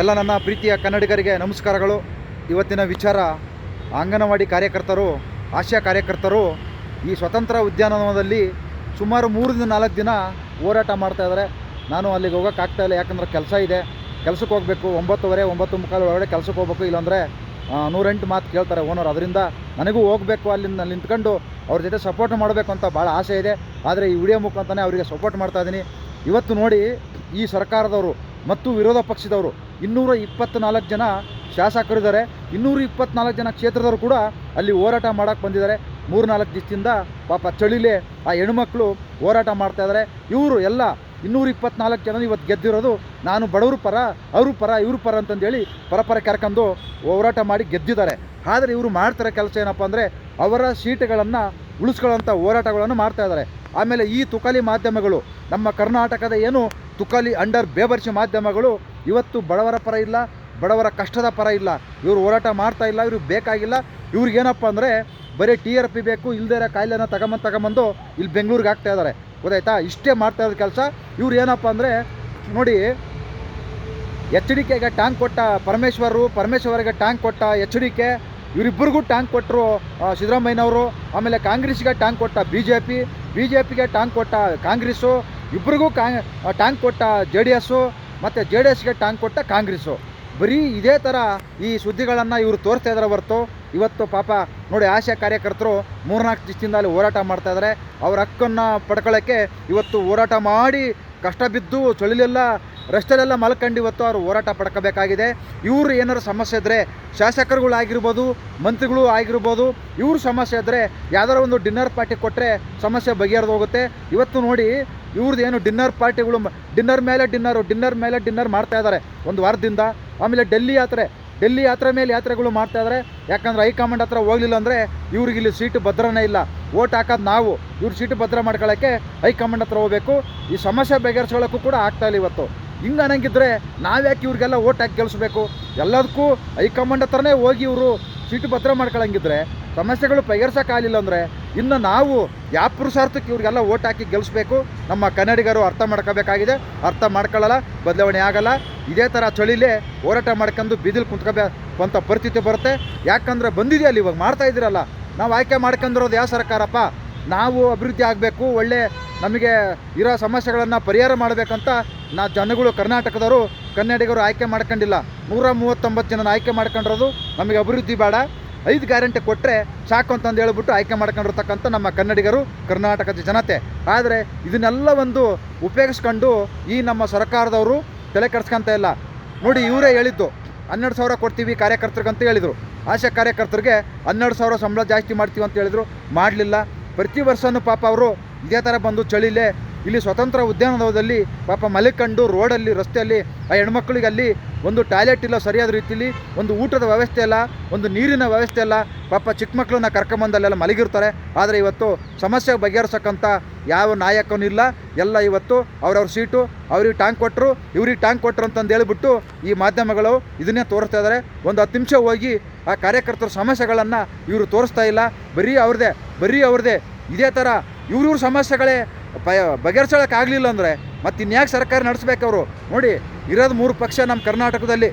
ಎಲ್ಲ ನನ್ನ ಪ್ರೀತಿಯ ಕನ್ನಡಿಗರಿಗೆ ನಮಸ್ಕಾರಗಳು. ಇವತ್ತಿನ ವಿಚಾರ ಅಂಗನವಾಡಿ ಕಾರ್ಯಕರ್ತರು, ಆಶಾ ಕಾರ್ಯಕರ್ತರು ಈ ಸ್ವತಂತ್ರ ಉದ್ಯಾನವನದಲ್ಲಿ ಸುಮಾರು ಮೂರರಿಂದ ನಾಲ್ಕು ದಿನ ಹೋರಾಟ ಮಾಡ್ತಾಯಿದ್ದಾರೆ ನಾನು ಅಲ್ಲಿಗೆ ಹೋಗೋಕ್ಕಾಗ್ತಾ ಇಲ್ಲ, ಯಾಕಂದ್ರೆ ಕೆಲಸ ಇದೆ. ಕೆಲಸಕ್ಕೆ ಹೋಗಬೇಕು, ಒಂಬತ್ತುವರೆ, ಒಂಬತ್ತು ಮುಕ್ಕಾಲು ಒಳಗಡೆ ಕೆಲಸಕ್ಕೆ ಹೋಗ್ಬೇಕು, ಇಲ್ಲಾಂದರೆ ನೂರೆಂಟು ಮಾತು ಕೇಳ್ತಾರೆ ಓನರ್. ಅದರಿಂದ ನನಗೂ ಹೋಗಬೇಕು, ಅಲ್ಲಿಂದ ಅಲ್ಲಿ ನಿಂತ್ಕೊಂಡು ಅವ್ರ ಜೊತೆ ಸಪೋರ್ಟ್ ಮಾಡಬೇಕು ಅಂತ ಭಾಳ ಆಸೆ ಇದೆ. ಆದರೆ ಈ ವಿಡಿಯೋ ಮುಖಾಂತರನೇ ಅವರಿಗೆ ಸಪೋರ್ಟ್ ಮಾಡ್ತಾ ಇದ್ದೀನಿ. ಇವತ್ತು ನೋಡಿ ಈ ಸರ್ಕಾರದವರು ಮತ್ತು ವಿರೋಧ ಪಕ್ಷದವರು ಇನ್ನೂರ ಇಪ್ಪತ್ತ್ನಾಲ್ಕು ಜನ ಶಾಸಕರಿದ್ದಾರೆ. ಇನ್ನೂರ ಇಪ್ಪತ್ನಾಲ್ಕು ಜನ ಕ್ಷೇತ್ರದವರು ಕೂಡ ಅಲ್ಲಿ ಹೋರಾಟ ಮಾಡೋಕ್ಕೆ ಬಂದಿದ್ದಾರೆ. ಮೂರು ನಾಲ್ಕು ದಿವಸದಿಂದ ಪಾಪ ಚಳಿಲೆ ಆ ಹೆಣ್ಮಕ್ಳು ಹೋರಾಟ ಮಾಡ್ತಾ ಇದ್ದಾರೆ. ಇವರು ಎಲ್ಲ ಇನ್ನೂರ ಇಪ್ಪತ್ನಾಲ್ಕು ಜನ ಇವತ್ತು ಗೆದ್ದಿರೋದು ನಾನು ಬಡವರು ಪರ, ಅವರು ಪರ, ಇವ್ರ ಪರ ಅಂತಂದೇಳಿ ಪರಪರ ಕರ್ಕೊಂಡು ಹೋರಾಟ ಮಾಡಿ ಗೆದ್ದಿದ್ದಾರೆ. ಆದರೆ ಇವರು ಮಾಡ್ತಾರೆ ಕೆಲಸ ಏನಪ್ಪ ಅಂದರೆ ಅವರ ಸೀಟುಗಳನ್ನು ಉಳಿಸ್ಕೊಳ್ಳೋಂಥ ಹೋರಾಟಗಳನ್ನು ಮಾಡ್ತಾ ಇದ್ದಾರೆ. ಆಮೇಲೆ ಈ ತುಕಲಿ ಮಾಧ್ಯಮಗಳು, ನಮ್ಮ ಕರ್ನಾಟಕದ ಏನು ತುಕಲಿ ಅಂಡರ್ ಬೇಬರ್ಸಿ ಮಾಧ್ಯಮಗಳು ಇವತ್ತು ಬಡವರ ಪರ ಇಲ್ಲ, ಬಡವರ ಕಷ್ಟದ ಪರ ಇಲ್ಲ, ಇವರು ಹೋರಾಟ ಮಾಡ್ತಾ ಇಲ್ಲ, ಇವ್ರಿಗೆ ಬೇಕಾಗಿಲ್ಲ. ಇವ್ರಿಗೇನಪ್ಪ ಅಂದರೆ ಬರೀ ಟಿ ಆರ್ ಪಿ ಬೇಕು ಇಲ್ಲದೇ ಇರೋ ಕಾಯಿಲೆನ ತಗೊಂಬಂದು ತಗೊಂಬಂದು ಇಲ್ಲಿ ಬೆಂಗಳೂರಿಗೆ ಹಾಕ್ತಾ ಇದ್ದಾರೆ. ಗೊತ್ತಾಯ್ತಾ? ಇಷ್ಟೇ ಮಾಡ್ತಾ ಇರೋದು ಕೆಲಸ. ಇವ್ರು ಏನಪ್ಪ ಅಂದರೆ ನೋಡಿ ಎಚ್ ಡಿ ಕೆಗೆ ಟ್ಯಾಂಕ್ ಕೊಟ್ಟ ಪರಮೇಶ್ವರರು, ಪರಮೇಶ್ವರಿಗೆ ಟ್ಯಾಂಕ್ ಕೊಟ್ಟ ಎಚ್ ಡಿ ಕೆ ಇವರಿಬ್ಬರಿಗೂ ಟ್ಯಾಂಕ್ ಕೊಟ್ಟರು ಸಿದ್ದರಾಮಯ್ಯನವರು, ಆಮೇಲೆ ಕಾಂಗ್ರೆಸ್ಗೆ ಟ್ಯಾಂಕ್ ಕೊಟ್ಟ B J P, B J ಪಿಗೆ ಟ್ಯಾಂಕ್ ಕೊಟ್ಟ ಕಾಂಗ್ರೆಸ್ಸು ಇಬ್ಬರಿಗೂ ಕಾ ಟ್ಯಾಂಕ್ ಕೊಟ್ಟ ಜೆ ಡಿ ಎಸ್ಸು ಮತ್ತು ಜೆ ಡಿ ಎಸ್ಗೆ ಟಾಂಗ್ ಕೊಟ್ಟ ಕಾಂಗ್ರೆಸ್ಸು. ಬರೀ ಇದೇ ಥರ ಈ ಸುದ್ದಿಗಳನ್ನು ಇವರು ತೋರಿಸ್ತಾ ಇದ್ದಾರೆ ಹೊರತು, ಇವತ್ತು ಪಾಪ ನೋಡಿ ಆಶಾ ಕಾರ್ಯಕರ್ತರು ಮೂರ್ನಾಲ್ಕು ದಿವಸದಿಂದ ಅಲ್ಲಿ ಹೋರಾಟ ಮಾಡ್ತಾ ಇದ್ದಾರೆ ಅವ್ರ ಹಕ್ಕನ್ನು ಪಡ್ಕೊಳ್ಳೋಕ್ಕೆ ಇವತ್ತು ಹೋರಾಟ ಮಾಡಿ, ಕಷ್ಟ ಬಿದ್ದು ಚಳಿಲೆಲ್ಲ ರಸ್ತೆಲೆಲ್ಲ ಮಲ್ಕಂಡು ಇವತ್ತು ಅವರು ಹೋರಾಟ ಪಡ್ಕೋಬೇಕಾಗಿದೆ. ಇವರು ಏನಾರು ಸಮಸ್ಯೆ ಇದ್ದರೆ ಶಾಸಕರುಗಳಾಗಿರ್ಬೋದು ಮಂತ್ರಿಗಳು ಆಗಿರ್ಬೋದು, ಇವ್ರ ಸಮಸ್ಯೆ ಇದ್ದರೆ ಯಾವ್ದಾರ ಒಂದು ಡಿನ್ನರ್ ಪಾರ್ಟಿ ಕೊಟ್ಟರೆ ಸಮಸ್ಯೆ ಬಗೆಹರಿದು ಹೋಗುತ್ತೆ. ಇವತ್ತು ನೋಡಿ ಇವ್ರದ್ದು ಏನು ಡಿನ್ನರ್ ಪಾರ್ಟಿಗಳು ಡಿನ್ನರ್ ಮೇಲೆ ಡಿನ್ನರು, ಡಿನ್ನರ್ ಮೇಲೆ ಡಿನ್ನರ್ ಮಾಡ್ತಾ ಇದ್ದಾರೆ ಒಂದು ವಾರದಿಂದ. ಆಮೇಲೆ ಡೆಲ್ಲಿ ಯಾತ್ರೆ ಡೆಲ್ಲಿ ಯಾತ್ರೆ ಮೇಲೆ ಯಾತ್ರೆಗಳು ಮಾಡ್ತಾ ಇದ್ದಾರೆ ಯಾಕಂದ್ರೆ ಹೈಕಮಾಂಡ್ ಹತ್ರ ಹೋಗ್ಲಿಲ್ಲ ಅಂದರೆ ಇವ್ರಿಗೆ ಇಲ್ಲಿ ಸೀಟು ಭದ್ರನೇ ಇಲ್ಲ. ಓಟ್ ಹಾಕೋದು ನಾವು, ಇವ್ರ ಸೀಟು ಭದ್ರ ಮಾಡ್ಕೊಳ್ಳೋಕ್ಕೆ ಹೈಕಮಾಂಡ್ ಹತ್ರ ಹೋಗಬೇಕು. ಈ ಸಮಸ್ಯೆ ಬಗೆಹರಿಸ್ಕೊಳ್ಳೋಕ್ಕೂ ಕೂಡ ಆಗ್ತಾಯಿಲ್ಲ ಇವತ್ತು. ಹಿಂಗೆ ಅನ್ನಂಗಿದ್ರೆ ನಾವ್ಯಾಕೆ ಇವ್ರಿಗೆಲ್ಲ ಓಟ್ ಹಾಕಿ ಗೆಲ್ಲಿಸ್ಬೇಕು ಎಲ್ಲದಕ್ಕೂ ಹೈಕಮಾಂಡ್ ಹತ್ರನೇ ಹೋಗಿ ಇವರು ಸೀಟು ಭದ್ರ ಮಾಡ್ಕೊಳಂಗಿದ್ರೆ, ಸಮಸ್ಯೆಗಳು ಬಗೆಹರ್ಸೋಕ್ಕಾಗಲಿಲ್ಲ ಅಂದರೆ ಇನ್ನು ನಾವು ಯಾವ ಪುರುಷಾರ್ಥಕ್ಕೆ ಇವ್ರಿಗೆಲ್ಲ ಓಟ್ ಹಾಕಿ ಗೆಲ್ಲಿಸ್ಬೇಕು ನಮ್ಮ ಕನ್ನಡಿಗರು ಅರ್ಥ ಮಾಡ್ಕೋಬೇಕಾಗಿದೆ. ಅರ್ಥ ಮಾಡ್ಕೊಳ್ಳಲ್ಲ, ಬದಲಾವಣೆ ಆಗಲ್ಲ. ಇದೇ ಥರ ಚಳಿಲೇ ಹೋರಾಟ ಮಾಡ್ಕೊಂಡು ಬೀದಿಲ್ ಕುಂತ್ಕೋಬೇಕಂಥ ಪರಿಸ್ಥಿತಿ ಬರುತ್ತೆ. ಯಾಕಂದರೆ ಬಂದಿದೆಯಲ್ಲ ಇವಾಗ ಮಾಡ್ತಾ ಇದ್ದೀರಲ್ಲ? ನಾವು ಆಯ್ಕೆ ಮಾಡ್ಕೊಂಡಿರೋದು ಯಾವ ಸರ್ಕಾರಪ್ಪ? ನಾವು ಅಭಿವೃದ್ಧಿ ಆಗಬೇಕು, ಒಳ್ಳೆ ನಮಗೆ ಇರೋ ಸಮಸ್ಯೆಗಳನ್ನು ಪರಿಹಾರ ಮಾಡಬೇಕಂತ ನಾ ಜನಗಳು ಕರ್ನಾಟಕದವರು, ಕನ್ನಡಿಗರು ಆಯ್ಕೆ ಮಾಡ್ಕೊಂಡಿಲ್ಲ. ನೂರ ಮೂವತ್ತೊಂಬತ್ತು ಜನನ ಆಯ್ಕೆ ಮಾಡ್ಕೊಂಡಿರೋದು ನಮಗೆ ಅಭಿವೃದ್ಧಿ ಬೇಡ. ಐದು ಗ್ಯಾರಂಟಿ ಕೊಟ್ಟರೆ ಸಾಕು ಅಂತಂದು ಹೇಳ್ಬಿಟ್ಟು ಆಯ್ಕೆ ಮಾಡ್ಕೊಂಡಿರ್ತಕ್ಕಂಥ ನಮ್ಮ ಕನ್ನಡಿಗರು, ಕರ್ನಾಟಕದ ಜನತೆ. ಆದರೆ ಇದನ್ನೆಲ್ಲ ಒಂದು ಉಪಯೋಗಿಸ್ಕೊಂಡು ಈ ನಮ್ಮ ಸರ್ಕಾರದವರು ತಲೆ ಕೆಡ್ಸ್ಕೊಂತ ಇಲ್ಲ. ನೋಡಿ, ಇವರೇ ಹೇಳಿದ್ದು, ಹನ್ನೆರಡು ಸಾವಿರ ಕೊಡ್ತೀವಿ ಕಾರ್ಯಕರ್ತರಿಗಂತ ಹೇಳಿದರು. ಆಶಾ ಕಾರ್ಯಕರ್ತರಿಗೆ ಹನ್ನೆರಡು ಸಾವಿರ ಸಂಬಳ ಜಾಸ್ತಿ ಮಾಡ್ತೀವಿ ಅಂತ ಹೇಳಿದರು. ಮಾಡಲಿಲ್ಲ. ಪ್ರತಿ ವರ್ಷವೂ ಪಾಪ ಅವರು ಇದೇ ಥರ ಬಂದು ಚಳಿಲೆ ಇಲ್ಲಿ ಸ್ವತಂತ್ರ ಉದ್ಯಾನವನದಲ್ಲಿ ಪಾಪ ಮಲಿಕಂಡು ರೋಡಲ್ಲಿ, ರಸ್ತೆಯಲ್ಲಿ ಆ ಹೆಣ್ಮಕ್ಳಿಗೆ ಅಲ್ಲಿ ಒಂದು ಟಾಯ್ಲೆಟ್ ಇಲ್ಲ ಸರಿಯಾದ ರೀತಿಲಿ, ಒಂದು ಊಟದ ವ್ಯವಸ್ಥೆ ಇಲ್ಲ, ಒಂದು ನೀರಿನ ವ್ಯವಸ್ಥೆ ಇಲ್ಲ. ಪಾಪ ಚಿಕ್ಕ ಮಕ್ಕಳನ್ನ ಕರ್ಕೊಂಬಂದಲ್ಲೆಲ್ಲ ಮಲಗಿರ್ತಾರೆ. ಆದರೆ ಇವತ್ತು ಸಮಸ್ಯೆ ಬಗೆಹರಿಸಕ್ಕಂಥ ಯಾವ ನಾಯಕನೂ ಇಲ್ಲ. ಎಲ್ಲ ಇವತ್ತು ಅವ್ರವ್ರ ಸೀಟು, ಅವ್ರಿಗೆ ಟ್ಯಾಂಕ್ ಕೊಟ್ಟರು ಇವ್ರಿಗೆ ಟ್ಯಾಂಕ್ ಕೊಟ್ಟರು ಅಂತಂದು ಹೇಳ್ಬಿಟ್ಟು ಈ ಮಾಧ್ಯಮಗಳು ಇದನ್ನೇ ತೋರಿಸ್ತಾ ಇದ್ದಾರೆ ಒಂದು ಹತ್ತು ನಿಮಿಷ ಹೋಗಿ ಆ ಕಾರ್ಯಕರ್ತರ ಸಮಸ್ಯೆಗಳನ್ನು ಇವರು ತೋರಿಸ್ತಾ ಇಲ್ಲ. ಬರೀ ಅವ್ರದ್ದೇ ಬರೀ ಅವ್ರದ್ದೇ. ಇದೇ ಥರ ಇವ್ರಿವ್ರ ಸಮಸ್ಯೆಗಳೇ ಬಗೆಹರಿಸೋಕ್ಕಾಗಲಿಲ್ಲ ಅಂದರೆ ಮತ್ತು ಇನ್ಯಾಕೆ ಸರ್ಕಾರ ನಡೆಸ್ಬೇಕು ಅವರು ನೋಡಿ, ಇರೋದು ಮೂರು ಪಕ್ಷ ನಮ್ಮ ಕರ್ನಾಟಕದಲ್ಲಿ.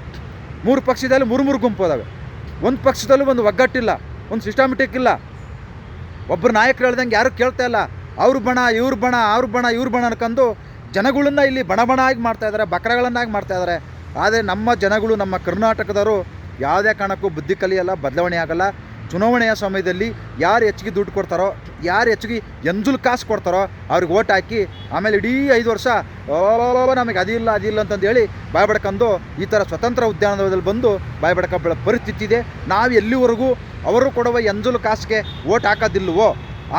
ಮೂರು ಪಕ್ಷದಲ್ಲಿ ಮೂರು ಮೂರು ಗುಂಪು ಅದಾವೆ. ಒಂದು ಪಕ್ಷದಲ್ಲೂ ಒಂದು ಒಗ್ಗಟ್ಟಿಲ್ಲ, ಒಂದು ಸಿಸ್ಟಮೆಟಿಕ್ ಇಲ್ಲ. ಒಬ್ಬರು ನಾಯಕರು ಹೇಳ್ದಂಗೆ ಯಾರು ಕೇಳ್ತಾ ಇಲ್ಲ. ಅವ್ರ ಬಣ, ಇವ್ರ ಬಣ, ಅವ್ರ ಬಣ, ಇವ್ರ ಬಣ ಅನ್ಕೊಂಡು ಜನಗಳನ್ನ ಇಲ್ಲಿ ಬಣ ಬಣ ಆಗಿ ಮಾಡ್ತಾ ಇದ್ದಾರೆ ಬಕ್ರಗಳನ್ನಾಗಿ ಮಾಡ್ತಾ ಇದ್ದಾರೆ ಆದರೆ ನಮ್ಮ ಜನಗಳು, ನಮ್ಮ ಕರ್ನಾಟಕದವರು ಯಾವುದೇ ಕಾರಣಕ್ಕೂ ಬುದ್ಧಿ ಕಲಿಯಲ್ಲ, ಬದಲಾವಣೆ ಆಗಲ್ಲ. ಚುನಾವಣೆಯ ಸಮಯದಲ್ಲಿ ಯಾರು ಹೆಚ್ಚಿಗೆ ದುಡ್ಡು ಕೊಡ್ತಾರೋ, ಯಾರು ಹೆಚ್ಚಿಗೆ ಎಂಜುಲ್ ಕಾಸು ಕೊಡ್ತಾರೋ ಅವ್ರಿಗೆ ಓಟ್ ಹಾಕಿ ಆಮೇಲೆ ಇಡೀ ಐದು ವರ್ಷ ನಮಗೆ ಅದಿಲ್ಲ ಅದಿಲ್ಲ ಅಂತಂದು ಹೇಳಿ ಬಾಯ್ ಬಡ್ಕೊಂಡು ಈ ಥರ ಸ್ವತಂತ್ರ ಉದ್ಯಾನದಲ್ಲಿ ಬಂದು ಬಾಯ್ ಬೆಳ ಪರಿಸ್ಥಿತಿ ಇದೆ. ನಾವು ಎಲ್ಲಿವರೆಗೂ ಅವರು ಕೊಡುವ ಎಂಜುಲ್ ಕಾಸಿಗೆ ಓಟ್ ಹಾಕೋದಿಲ್ವೋ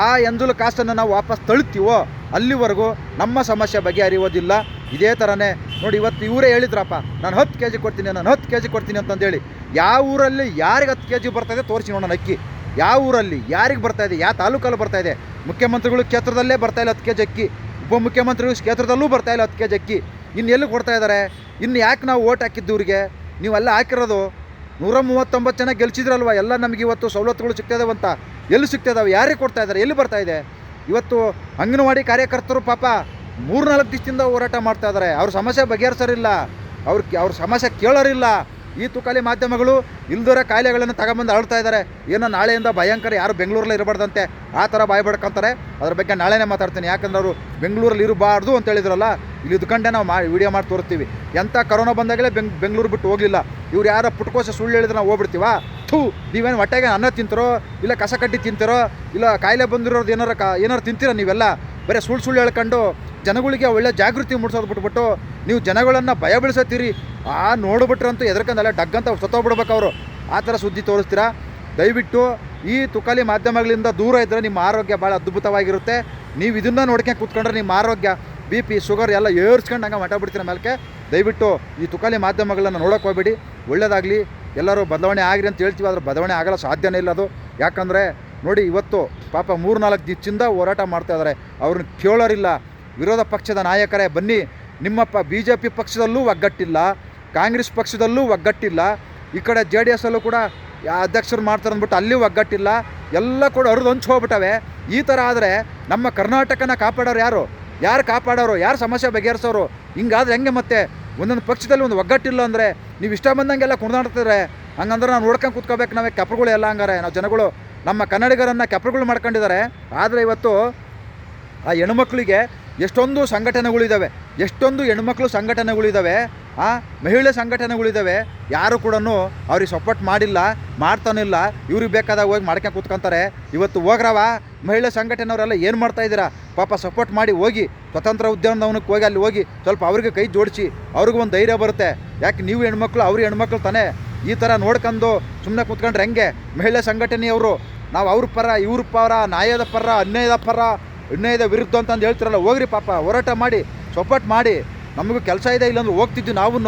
ಆ ಎಂಜುಲ್ ಕಾಸ್ಟನ್ನು ನಾವು ವಾಪಸ್ ತಳ್ತೀವೋ ಅಲ್ಲಿವರೆಗೂ ನಮ್ಮ ಸಮಸ್ಯೆ ಬಗೆಹರಿಯೋದಿಲ್ಲ ಇದೇ ಥರನೇ ನೋಡಿ ಇವತ್ತು ಇವರೇ ಹೇಳಿದ್ರಪ್ಪ, ನಾನು ಹತ್ತು ಕೆ ಜಿ ಕೊಡ್ತೀನಿ, ನಾನು ಹತ್ತು ಕೆ ಜಿ ಕೊಡ್ತೀನಿ ಅಂತಂದೇಳಿ. ಯಾವ ಊರಲ್ಲಿ ಯಾರಿಗೆ ಹತ್ತು ಕೆ ಜಿ ಬರ್ತಾಯಿದೆ ತೋರಿಸಿ ನೋಡೋಣ ಅಕ್ಕಿ. ಯಾವ ಊರಲ್ಲಿ ಯಾರಿಗೆ ಬರ್ತಾ ಇದೆ ಯಾವ ತಾಲೂಕಲ್ಲಿ ಬರ್ತಾ ಇದೆ. ಮುಖ್ಯಮಂತ್ರಿಗಳು ಕ್ಷೇತ್ರದಲ್ಲೇ ಬರ್ತಾ ಇಲ್ಲ ಹತ್ತು ಕೆ ಜಿ ಅಕ್ಕಿ. ಉಪಮುಖ್ಯಮಂತ್ರಿಗಳು ಕ್ಷೇತ್ರದಲ್ಲೂ ಬರ್ತಾ ಇಲ್ಲ ಹತ್ತು ಕೆ ಜಿ ಅಕ್ಕಿ. ಇನ್ನು ಎಲ್ಲಿ ಕೊಡ್ತಾ ಇದ್ದಾರೆ ಇನ್ನು ಯಾಕೆ ನಾವು ಓಟ್ ಹಾಕಿದ್ದು ನೀವು ನೀವೆಲ್ಲ ಹಾಕಿರೋದು ನೂರ ಮೂವತ್ತೊಂಬತ್ತು ಜನ ಗೆಲ್ಸಿದ್ರಲ್ವ? ಎಲ್ಲ ನಮಗೆ ಇವತ್ತು ಸವಲತ್ತುಗಳು ಸಿಗ್ತಾ ಅಂತ ಎಲ್ಲಿ ಸಿಗ್ತಾ ಯಾರಿಗೆ ಕೊಡ್ತಾ ಇದ್ದಾರೆ? ಎಲ್ಲಿ ಬರ್ತಾ ಇದೆ? ಇವತ್ತು ಅಂಗನವಾಡಿ ಕಾರ್ಯಕರ್ತರು ಪಾಪ ಮೂರು ನಾಲ್ಕು ದಿವಸದಿಂದ ಹೋರಾಟ ಮಾಡ್ತಾ ಇದ್ದಾರೆ. ಅವ್ರ ಸಮಸ್ಯೆ ಬಗೆಹರಿಸೋರಿಲ್ಲ. ಅವ್ರ ಅವ್ರ ಸಮಸ್ಯೆ ಕೇಳೋರಿಲ್ಲ. ಈ ತುಕಾಲಿ ಮಾಧ್ಯಮಗಳು ಇಲ್ದಿರೋ ಕಾಯಿಲೆಗಳನ್ನು ತಗೊಂಬಂದು ಅಳ್ತಾ ಇದ್ದಾರೆ. ಏನೋ ನಾಳೆಯಿಂದ ಭಯಂಕರ ಯಾರು ಬೆಂಗಳೂರಲ್ಲಿ ಇರಬಾರ್ದಂತೆ ಆ ಥರ ಭಯ ಬಡ್ಕೊಂತಾರೆ. ಅದ್ರ ಬಗ್ಗೆ ನಾಳೆನೇ ಮಾತಾಡ್ತೀನಿ. ಯಾಕಂದ್ರೆ ಅವರು ಬೆಂಗಳೂರಲ್ಲಿ ಇರಬಾರ್ದು ಅಂತ ಹೇಳಿದ್ರಲ್ಲ, ಇಲ್ಲಿ ಇದ್ಕಂಡೆ ನಾವು ಮಾ ವಿಡಿಯೋ ಮಾಡಿ ತೋರಿಸ್ತೀವಿ. ಎಂಥ ಕರೋನಾ ಬಂದಾಗಲೇ ಬೆಂಗ್ ಬೆಂಗಳೂರು ಬಿಟ್ಟು ಹೋಗಲಿಲ್ಲ. ಇವ್ರು ಯಾರೋ ಪುಟ್ಕೋಸ ಸುಳ್ಳು ಹೇಳಿದ್ರೆ ನಾವು ಹೋಗ್ಬಿಡ್ತೀವಾ? ಥೂ, ನೀವೇನು ಹೊಟ್ಟೆಗೆ ಅನ್ನ ತಿಂತಿರೋ, ಇಲ್ಲ ಕಸ ಕಟ್ಟಿ ತಿಂತಿರೋ, ಇಲ್ಲ ಕಾಯಿಲೆ ಬಂದಿರೋದು ಏನಾರ ಕ, ಏನಾರು ತಿಂತೀರ ನೀವೆಲ್ಲ? ಬರೀ ಸುಳ್ಳು ಸುಳ್ಳು ಹೇಳ್ಕೊಂಡು ಜನಗಳಿಗೆ ಒಳ್ಳೆ ಜಾಗೃತಿ ಮೂಡಿಸೋದು ಬಿಟ್ಬಿಟ್ಟು ನೀವು ಜನಗಳನ್ನು ಭಯ ಬೀಳಿಸತ್ತೀರಿ. ಆ ನೋಡ್ಬಿಟ್ರಂತೂ ಎದ್ರಕಂದಲ್ಲ, ಡಗ್ಗಂತ ಸತ್ತೋಗ್ಬಿಡ್ಬೇಕು ಅವರು. ಆ ಥರ ಸುದ್ದಿ ತೋರಿಸ್ತೀರಾ? ದಯವಿಟ್ಟು ಈ ತುಕಾಲಿ ಮಾಧ್ಯಮಗಳಿಂದ ದೂರ ಇದ್ದರೆ ನಿಮ್ಮ ಆರೋಗ್ಯ ಭಾಳ ಅದ್ಭುತವಾಗಿರುತ್ತೆ. ನೀವು ಇದನ್ನು ನೋಡ್ಕೊಂಡು ಕೂತ್ಕೊಂಡ್ರೆ ನಿಮ್ಮ ಆರೋಗ್ಯ, ಬಿ ಪಿ, ಶುಗರ್ ಎಲ್ಲ ಏರ್ಸ್ಕೊಂಡು ಹಂಗೆ ಮಠ ಬಿಡ್ತೀರ ಮೇಲೆ ದಯವಿಟ್ಟು ಈ ತುಕಾಲಿ ಮಾಧ್ಯಮಗಳನ್ನು ನೋಡೋಕೆ ಹೋಗ್ಬೇಡಿ. ಒಳ್ಳೇದಾಗಲಿ. ಎಲ್ಲರೂ ಬದಲಾವಣೆ ಆಗಿರಿ ಅಂತ ಹೇಳ್ತೀವಿ, ಆದರೆ ಬದಲಾವಣೆ ಆಗಲ್ಲ ಸಾಧ್ಯನೇ ಇಲ್ಲ ಅದು. ಯಾಕಂದರೆ ನೋಡಿ, ಇವತ್ತು ಪಾಪ ಮೂರು ನಾಲ್ಕು ದಿಚ್ಚಿಂದ ಹೋರಾಟ ಮಾಡ್ತಾ ಇದ್ದಾರೆ ಅವ್ರನ್ನ ಕೇಳೋರಿಲ್ಲ. ವಿರೋಧ ಪಕ್ಷದ ನಾಯಕರೇ, ಬನ್ನಿ. ನಿಮ್ಮ ಪ ಬಿ ಜೆ ಪಿ ಪಕ್ಷದಲ್ಲೂ ಒಗ್ಗಟ್ಟಿಲ್ಲ. ಕಾಂಗ್ರೆಸ್ ಪಕ್ಷದಲ್ಲೂ ಒಗ್ಗಟ್ಟಿಲ್ಲ. ಈ ಕಡೆ ಜೆ ಡಿ ಎಸ್ಸಲ್ಲೂ ಕೂಡ ಅಧ್ಯಕ್ಷರು ಮಾಡ್ತಾರೆ ಅಂದ್ಬಿಟ್ಟು ಅಲ್ಲಿ ಒಗ್ಗಟ್ಟಿಲ್ಲ. ಎಲ್ಲ ಕೂಡ ಅವ್ರದ್ದು ಹೊಂಚು ಹೋಗ್ಬಿಟ್ಟವೆ. ಈ ಥರ ಆದರೆ ನಮ್ಮ ಕರ್ನಾಟಕನ ಕಾಪಾಡೋರು ಯಾರು? ಯಾರು ಕಾಪಾಡೋರು? ಯಾರು ಸಮಸ್ಯೆ ಬಗೆಹರಿಸೋರು? ಹಿಂಗಾದ್ರೆ ಹೆಂಗೆ ಮತ್ತೆ ಒಂದೊಂದು ಪಕ್ಷದಲ್ಲಿ ಒಂದು ಒಗ್ಗಟ್ಟಿಲ್ಲ ಅಂದರೆ ನೀವು ಇಷ್ಟ ಬಂದಂಗೆಲ್ಲ ಕುಣಿದಾಡ್ತಿದ್ರೆ ಹಂಗಂದ್ರೆ ನಾವು ನೋಡ್ಕೊಂಡು ಕೂತ್ಕೋಬೇಕು, ನಾವೇ ಕೆಪರುಗಳು ಎಲ್ಲ ಹಂಗಾರೆ. ನಾವು ಜನಗಳು, ನಮ್ಮ ಕನ್ನಡಿಗರನ್ನು ಕೆಪರುಗಳು ಮಾಡ್ಕೊಂಡಿದ್ದಾರೆ. ಆದರೆ ಇವತ್ತು ಆ ಹೆಣ್ಮಕ್ಳಿಗೆ ಎಷ್ಟೊಂದು ಸಂಘಟನೆಗಳಿದ್ದಾವೆ ಎಷ್ಟೊಂದು ಹೆಣ್ಮಕ್ಳು ಸಂಘಟನೆಗಳಿದ್ದಾವೆ ಆ, ಮಹಿಳೆ ಸಂಘಟನೆಗಳಿದ್ದಾವೆ ಯಾರು ಕೂಡ ಅವ್ರಿಗೆ ಸಪೋರ್ಟ್ ಮಾಡಿಲ್ಲ, ಮಾಡ್ತಾನಿಲ್ಲ, ಇವ್ರಿಗೆ ಬೇಕಾದಾಗ ಹೋಗಿ ಮಾಡ್ಕೊಂಡು ಕೂತ್ಕೊಂತಾರೆ. ಇವತ್ತು ಹೋಗ್ರವ, ಮಹಿಳೆ ಸಂಘಟನೆಯವರೆಲ್ಲ ಏನು ಮಾಡ್ತಾ ಇದ್ದೀರಾ? ಪಾಪ ಸಪೋರ್ಟ್ ಮಾಡಿ ಹೋಗಿ, ಸ್ವತಂತ್ರ ಉದ್ಯಾನವನಕ್ಕೆ ಹೋಗಿ, ಅಲ್ಲಿ ಹೋಗಿ ಸ್ವಲ್ಪ ಅವ್ರಿಗೆ ಕೈ ಜೋಡಿಸಿ, ಅವ್ರಿಗೂ ಒಂದು ಧೈರ್ಯ ಬರುತ್ತೆ. ಯಾಕೆ ನೀವು ಹೆಣ್ಮಕ್ಳು, ಅವ್ರ ಹೆಣ್ಮಕ್ಳು ತಾನೇ? ಈ ಥರ ನೋಡ್ಕೊಂಡು ಸುಮ್ಮನೆ ಕೂತ್ಕೊಂಡ್ರೆ ಹೆಂಗೆ? ಮಹಿಳೆ ಸಂಘಟನೆಯವರು, ನಾವು ಅವ್ರ ಪರ, ಇವ್ರ ಪರ, ನ್ಯಾಯದ ಪರ, ಅನ್ಯಾಯದ ಪರ ಅನ್ಯಾಯದ ವಿರುದ್ಧ ಅಂತಂದು ಹೇಳ್ತಿರಲ್ಲ, ಹೋಗ್ರಿ ಪಾಪ, ಹೋರಾಟ ಮಾಡಿ, ಸಪೋರ್ಟ್ ಮಾಡಿ. ನಮಗೂ ಕೆಲಸ ಇದೆ ಇಲ್ಲಾಂದ್ರೆ ಹೋಗ್ತಿದ್ವಿ ನಾವು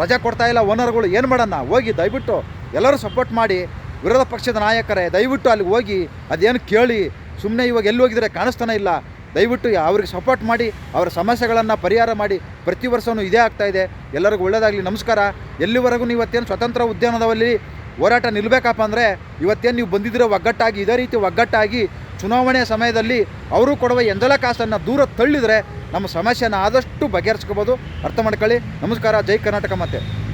ರಜಾ ಕೊಡ್ತಾ ಇಲ್ಲ ಓನರ್ಗಳು, ಏನು ಮಾಡೋಣ? ಹೋಗಿ, ದಯವಿಟ್ಟು ಎಲ್ಲರೂ ಸಪೋರ್ಟ್ ಮಾಡಿ. ವಿರೋಧ ಪಕ್ಷದ ನಾಯಕರೇ, ದಯವಿಟ್ಟು ಅಲ್ಲಿಗೆ ಹೋಗಿ, ಅದೇನು ಕೇಳಿ ಸುಮ್ಮನೆ ಇವಾಗ ಎಲ್ಲಿ ಹೋಗಿದ್ರೆ ಕಾಣಿಸ್ತಾನೆ ಇಲ್ಲ. ದಯವಿಟ್ಟು ಅವ್ರಿಗೆ ಸಪೋರ್ಟ್ ಮಾಡಿ, ಅವರ ಸಮಸ್ಯೆಗಳನ್ನು ಪರಿಹಾರ ಮಾಡಿ. ಪ್ರತಿ ವರ್ಷವೂ ಇದೇ ಆಗ್ತಾ ಇದೆ. ಎಲ್ಲರಿಗೂ ಒಳ್ಳೆಯದಾಗಲಿ ನಮಸ್ಕಾರ. ಎಲ್ಲಿವರೆಗೂ ಇವತ್ತೇನು ಸ್ವತಂತ್ರ ಉದ್ಯಾನದಲ್ಲಿ ಹೋರಾಟ ನಿಲ್ಲಬೇಕಪ್ಪ ಅಂದರೆ ಇವತ್ತೇನು ನೀವು ಬಂದಿದ್ದೀರೋ ಒಗ್ಗಟ್ಟಾಗಿ, ಇದೇ ರೀತಿ ಒಗ್ಗಟ್ಟಾಗಿ ಚುನಾವಣೆ ಸಮಯದಲ್ಲಿ ಅವರು ಕೊಡುವ ಎಂದಲ ಕಾಸನ್ನು ದೂರ ತಳ್ಳಿದರೆ ನಮ್ಮ ಸಮಸ್ಯೆನ ಆದಷ್ಟು ಬಗೆಹರಿಸ್ಕೋಬೋದು. ಅರ್ಥ ಮಾಡ್ಕೊಳ್ಳಿ. ನಮಸ್ಕಾರ. ಜೈ ಕರ್ನಾಟಕ ಮತ್ತೆ.